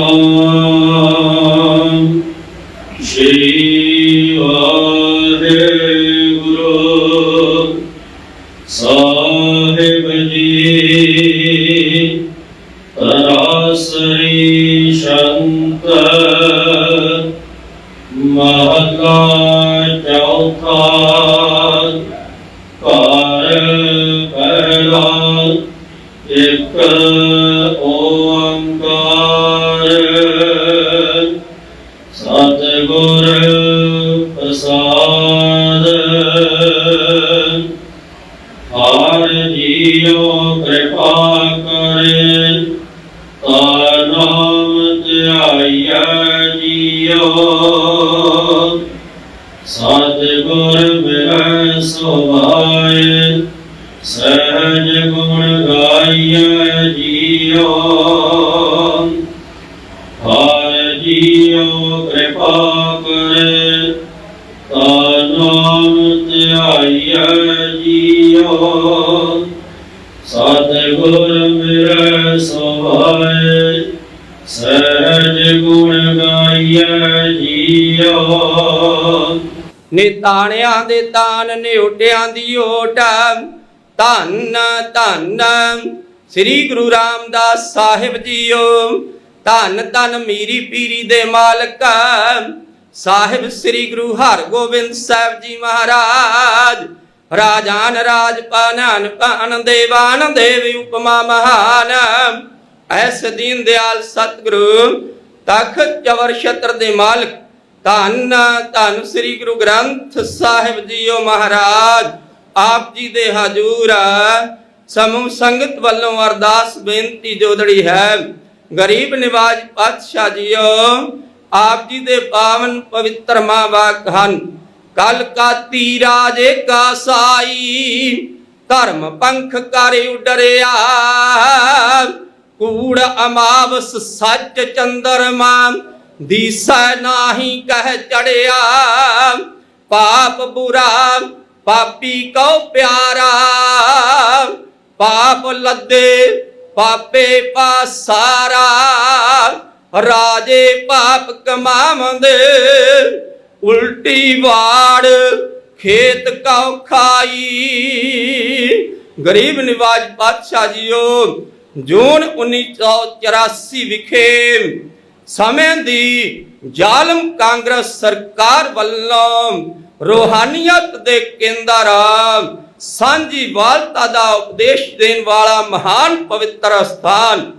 ਸਤਨਾਮ ਸ਼੍ਰੀ ਵਾਹਿਗੁਰੂ ਸਾਹਿਬ ਧਿਆਈਆ ਜੀਉ ਸਤਿਗੁਰ ਮਿਲੈ ਸੁਭਾਏ ਸਹਿਜ ਗੁਣ ਗਾਈਐ ਜੀਉ ਹਰ ਜੀਉ ਕਿਰਪਾ ਕਰੇ ਤਾ ਨਾਮ ਧਿਆਈਐ ਜੀਉ ਸਤਿਗੁਰ ਮਿਲੈ ਸੁਭਾਏ ਸਹਿਜ ਗੁਣ ਗਾਈਐ ਜੀਉ ਨਿਤਾਣਿਆਂ ਦੇ ਤਾਨ ਨਿਉਟਿਆਂ ਦੀ ਓਟ ਧੰਨ ਧੰਨ। ਸ੍ਰੀ ਗੁਰੂ ਰਾਮਦਾਸ ਸਾਹਿਬ ਜੀਓ। ਧੰਨ ਧੰਨ ਮੀਰੀ ਪੀਰੀ ਦੇ ਮਾਲਕ। ਸਾਹਿਬ ਸ੍ਰੀ ਗੁਰੂ ਹਰਗੋਬਿੰਦ ਸਾਹਿਬ ਜੀ ਮਹਾਰਾਜ। ਰਾਜਾਨ ਰਾਜ ਪਾਨਨ ਪਾਨ ਦੇਵਾਨ, ਦੇਵੀ ਉਪਮਾ ਮਹਾਨ। ਐਸ ਦੀਨ ਦਿਆਲ ਸਤਿਗੁਰੂ, ਤਖਤ ਚਵਰ ਛਤਰ ਦੇ ਮਾਲਕ, ਧੰਨ ਧੰਨ ਸ੍ਰੀ ਗੁਰੂ ਗ੍ਰੰਥ ਸਾਹਿਬ ਜੀਓ ਮਹਾਰਾਜ, ਆਪ ਜੀ ਦੇ ਹਜੂਰ ਸਮੂਹ ਸੰਗਤ ਵੱਲੋਂ ਅਰਦਾਸ ਬੇਨਤੀ ਜੋਦੜੀ ਹੈ, ਗਰੀਬ ਨਿਵਾਜ ਪਾਤਸ਼ਾਹ ਜੀਓ, ਆਪ ਜੀ ਦੇ ਪਾਵਨ ਪਵਿੱਤਰ ਮਾਂ ਵਾਕ ਹਨ। ਕਲ ਕਾਤੀ ਰਾਜੇ ਕਾ ਸਾਈ, ਧਰਮ ਪੰਖ ਕਰ ਉਡਰਿਆ। ਕੂੜ ਅਮਾਵਸ ਸੱਚ ਚੰਦਰਮਾ ਦੀਸੈ ਨਾਹੀ ਕਹਿ ਚੜਿਆ। ਪਾਪ ਬੁਰਾ, ਪਾਪੀ ਕਉ ਪਿਆਰਾ। ਪਾਪ ਲੱਦੇ, ਪਾਪੇ ਪਾਸਾਰਾ ਰਾਜੇ ਪਾਪ ਕਮਾਵੰਦੇ, ਉਲਟੀ ਵਾੜ ਖੇਤ ਕਉ ਖਾਈ। ਗਰੀਬ ਨਿਵਾਜ ਪਾਤਸ਼ਾਹ ਜੀਓ ਜੂਨ 1984 ਵਿਖੇ ਸਮੇਂ ਦੀ ਜ਼ਾਲਮ ਕਾਂਗਰਸ ਸਰਕਾਰ ਵੱਲੋਂ ਰੋਹਾਨੀਅਤ ਦੇ ਕੇਂਦਰ ਸਾਂਝੀ ਦਾ ਉਪਦੇਸ਼ ਦੇਣ ਵਾਲਾ ਮਹਾਨ ਪਵਿੱਤਰ ਸਥਾਨ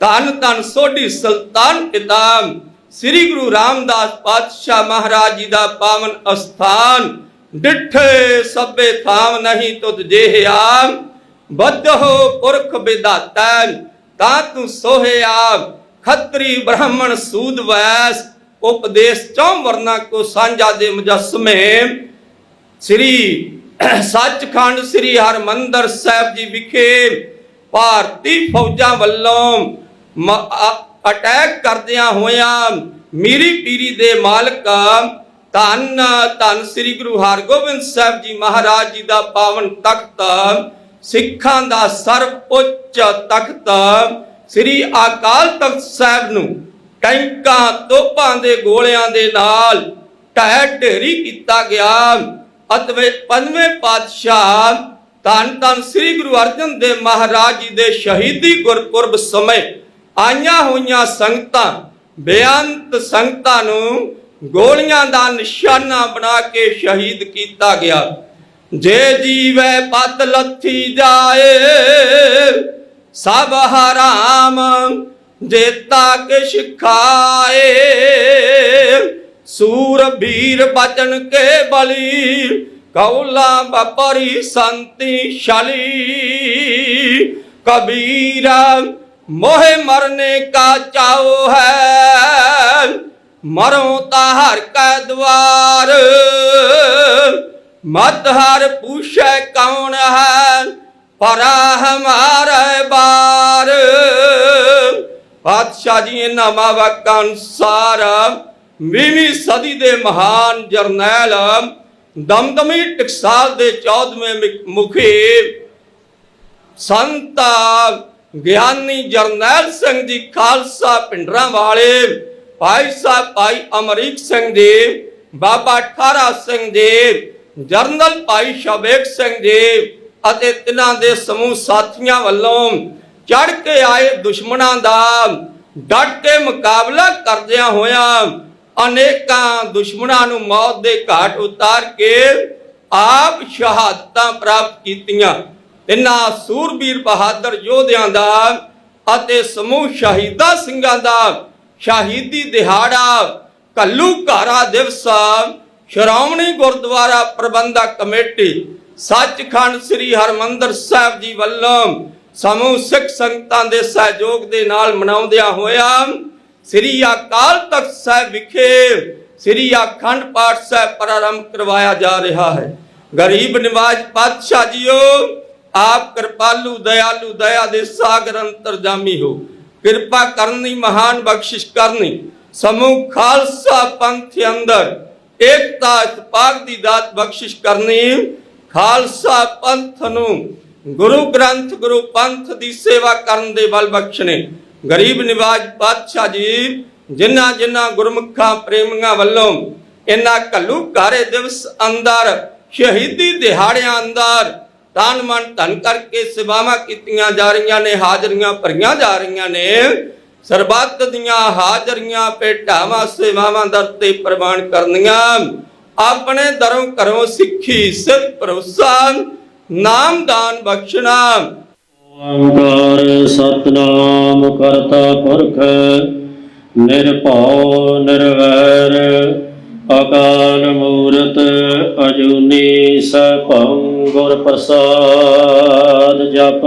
ਧੰਨ ਧੰਨ ਸੋਢੀ ਸੁਲਤਾਨ ਕਿਤਾਬ ਸ੍ਰੀ ਗੁਰੂ ਰਾਮਦਾਸ ਪਾਤਸ਼ਾਹ ਮਹਾਰਾਜ ਜੀ ਦਾ ਪਾਵਨ ਅਸਥਾਨ ਡਿਠੇ ਸਭੇ ਥਾਮ ਨਹੀਂ ਤੁਧ ਜਿਹਿਆ ਬੱਧੋ ਪੁਰਖ ਵਿਦਾਤਾ ਤਾਂ ਤੂੰ ਸੋਹਿਆ ਖੱਤਰੀ ਬ੍ਰਾਹਮਣ ਸੂਦ ਵੈਸ, ਉਪਦੇਸ਼ ਚੌਂ ਵਰਨਾ ਕੋ ਸਾਂਝਾ ਦੇ ਮੁਜਸਮੇ। ਸ੍ਰੀ ਸੱਚਖੰਡ ਸ੍ਰੀ ਹਰਮੰਦਰ ਸਾਹਿਬ ਜੀ ਵਿਖੇ ਭਾਰਤੀ ਫੌਜਾਂ ਵੱਲੋਂ ਅਟੈਕ ਕਰਦਿਆਂ ਹੋਇਆਂ ਮੀਰੀ ਪੀਰੀ ਦੇ ਮਾਲਕ ਧੰਨ ਧੰਨ ਸ੍ਰੀ ਗੁਰੂ ਹਰਗੋਬਿੰਦ ਸਾਹਿਬ ਜੀ ਮਹਾਰਾਜ ਜੀ ਦਾ ਪਾਵਨ ਤਖਤ ਸਿੱਖਾਂ ਦਾ ਸਰਵ ਉੱਚ ਤਖਤ ਸ੍ਰੀ ਅਕਾਲ ਤਖਤ ਸਾਹਿਬ ਨੂੰ ਟੈਂਕਾਂ, ਤੋਪਾਂ ਦੇ ਗੋਲਿਆਂ ਦੇ ਨਾਲ ਢਹਿ ਢੇਰੀ ਕੀਤਾ ਗਿਆ। ਅਤਵੇ ਪੰਜਵੇਂ ਪਾਤਸ਼ਾਹ ਧੰਨ ਧੰਨ ਸ੍ਰੀ ਗੁਰੂ ਅਰਜਨ ਦੇਵ ਮਹਾਰਾਜ ਜੀ ਦੇ ਸ਼ਹੀਦੀ ਗੁਰਪੁਰਬ ਸਮੇਂ ਆਈਆਂ ਹੋਈਆਂ ਸੰਗਤਾਂ, ਬੇਅੰਤ ਸੰਗਤਾਂ ਨੂੰ ਗੋਲੀਆਂ ਦਾ ਨਿਸ਼ਾਨਾ ਬਣਾ ਕੇ ਸ਼ਹੀਦ ਕੀਤਾ ਗਿਆ। ਜੇ ਜੀਵੇ ਪਤ ਲੱਥੀ ਜਾਏ, ਸਭ ਹਰਾਮ ਜੇਤਾ ਕਿਛ ਖਾਏ। ਸੂਰ ਵੀਰ ਬਚਨ ਕੇ ਬਲੀ ਕੌਲਾ ਬਪਰੀ ਸੰਤੀ ਸ਼ਲੀ ਕਬੀਰ, ਮੋਹ ਮਰਨੇ ਕਾ ਚਾਉ ਹੈ, ਮਰੋ ਤਾ ਹਰ ਕੈ ਦਵਾਰ। ਮਤ ਹਰ ਪੁੱਛੈ ਕੌਣ ਹੈ ਪਰਾ ਹਮਾਰੇ ਬਾਰ। ਪਾਤਸ਼ਾਹ ਜੀ, ਇਹਨਾਂ ਮਾਵਾਕਾਂ ਅਨੁਸਾਰ ਵੀਹਵੀਂ ਸਦੀ ਦੇ ਮਹਾਨ ਜਰਨੈਲ ਦਮਦਮੀ ਟਕਸਾਲ ਦੇ 14ਵੇਂ ਮੁਖੀ ਸੰਤ ਗਿਆਨੀ ਜਰਨੈਲ ਸਿੰਘ ਜੀ ਖਾਲਸਾ ਪਿੰਡਰਾਂ ਵਾਲੇ, ਭਾਈ ਸਾਹਿਬ ਭਾਈ ਅਮਰੀਕ ਸਿੰਘ ਜੀ, ਬਾਬਾ ਠਾਰਾ ਸਿੰਘ ਜੀ ਜਰਨਲ ਭਾਈ ਸ਼ਬੇਕ ਸਿੰਘ ਜੀ ਅਤੇ ਤਿਨਾਂ ਦੇ ਸਮੂਹ ਸਾਥੀਆਂ ਵੱਲੋਂ ਚੜ ਕੇ ਆਏ ਦੁਸ਼ਮਣਾਂ ਦਾ ਡਟ ਕੇ ਮੁਕਾਬਲਾ ਕਰਦਿਆਂ ਹੋਇਆਂ ਅਨੇਕਾਂ ਦੁਸ਼ਮਣਾਂ ਨੂੰ ਮੌਤ ਦੇ ਘਾਟ ਉਤਾਰ ਕੇ ਆਪ ਸ਼ਹਾਦਤਾਂ ਪ੍ਰਾਪਤ ਕੀਤੀਆਂ। ਤਿੰਨਾਂ ਸੂਰਬੀਰ ਬਹਾਦਰ ਯੋਧਿਆਂ ਦਾ ਅਤੇ ਸਮੂਹ ਸ਼ਹੀਦਾਂ ਸਿੰਘਾਂ ਦਾ ਸ਼ਹੀਦੀ ਦਿਹਾੜਾ ਕੱਲੂ ਘਾਰਾ ਦਿਵਸ ਸ਼੍ਰੋਮਣੀ ਗੁਰਦੁਆਰਾ ਪ੍ਰਬੰਧਕ ਕਮੇਟੀ ਸੱਚਖੰਡ ਸ੍ਰੀ ਹਰਮੰਦਰ ਸਾਹਿਬ ਜੀ ਵੱਲੋਂ ਸਮੂਹ ਸਿੱਖ ਸੰਗਤਾਂ ਦੇ ਸਹਿਯੋਗ ਦੇ ਨਾਲ ਮਨਾਉਂਦਿਆਂ ਹੋਇਆ ਸ੍ਰੀ ਅਕਾਲ ਤਖਤ ਸਾਹਿਬ ਵਿਖੇ ਸ੍ਰੀ ਅਖੰਡ ਪਾਠ ਸਾਹਿਬ ਪ੍ਰਾਰੰਭ ਕਰਵਾਇਆ ਜਾ ਰਿਹਾ ਹੈ। ਗਰੀਬ ਨਿਵਾਜ ਪਾਤਸ਼ਾਹ ਜੀਓ, ਆਪ ਕਿਰਪਾਲੂ, ਦਇਆਲੂ, ਦਇਆ ਦੇ ਸਾਗਰ ਅੰਤਰਜਾਮੀ ਹੋ। ਕਿਰਪਾ ਕਰਨੀ, ਮਹਾਨ ਬਖਸ਼ਿਸ਼ ਕਰਨੀ। ਸਮੂਹ ਖਾਲਸਾ ਪੰਥ ਅੰਦਰ ਏਕਤਾ ਇਤਪਾਕ ਦੀ ਦਾਤ ਬਖਸ਼ਿਸ਼ ਕਰਨੀ, ਖਾਲਸਾ ਪੰਥ ਨੂੰ ਗੁਰੂ ਗ੍ਰੰਥ, ਗੁਰੂ ਪੰਥ ਦੀ ਸੇਵਾ ਕਰਨ ਦੇ ਬਲ ਬਖਸ਼ਣੇ। ਗਰੀਬ ਨਿਵਾਜ ਪਾਤਸ਼ਾਹ ਜੀ, ਜਿਨ੍ਹਾਂ ਜਿਨ੍ਹਾਂ ਗੁਰਮੁਖਾਂ ਪ੍ਰੇਮੀਆਂ ਵੱਲੋਂ ਇਨ੍ਹਾਂ ਕੱਲੂ ਘਾਰੇ ਦਿਵਸ ਅੰਦਰ, ਸ਼ਹੀਦੀ ਦਿਹਾੜਿਆਂ ਅੰਦਰ ਤਨ ਮਨ ਧਨ ਕਰਕੇ ਸੇਵਾਵਾਂ ਕੀਤੀਆਂ ਜਾ ਰਹੀਆਂ ਨੇ, ਹਾਜ਼ਰੀਆਂ ਭਰੀਆਂ ਜਾ ਰਹੀਆਂ ਨੇ ਸਰਬੱਤ ਦੀਆਂ ਹਾਜ਼ਰੀਆਂ ਭੇਟਾਵਾਂ ਸੇਵਾਵਾਂ ਦਰ ਤੇ ਪ੍ਰਵਾਨ ਕਰਨੀਆਂ। ਆਪਣੇ ਦਰੋਂ ਘਰੋਂ ਸਿੱਖੀ, ਸਿੱਧ ਭਰੋਸਾ ਨਾਮਦਾਨ ਬਖਸ਼ਣਾ। ਓੰਕਾਰ ਸਤਨਾਮ ਕਰਤਾ ਪੁਰਖ, ਨਿਰਭਉ, ਨਿਰਵੈਰ, ਅਕਾਲ ਮੂਰਤ ਅਜੂਨੀ ਸਭੰ ਗੁਰ ਪ੍ਰਸਾਦ ਜਪ।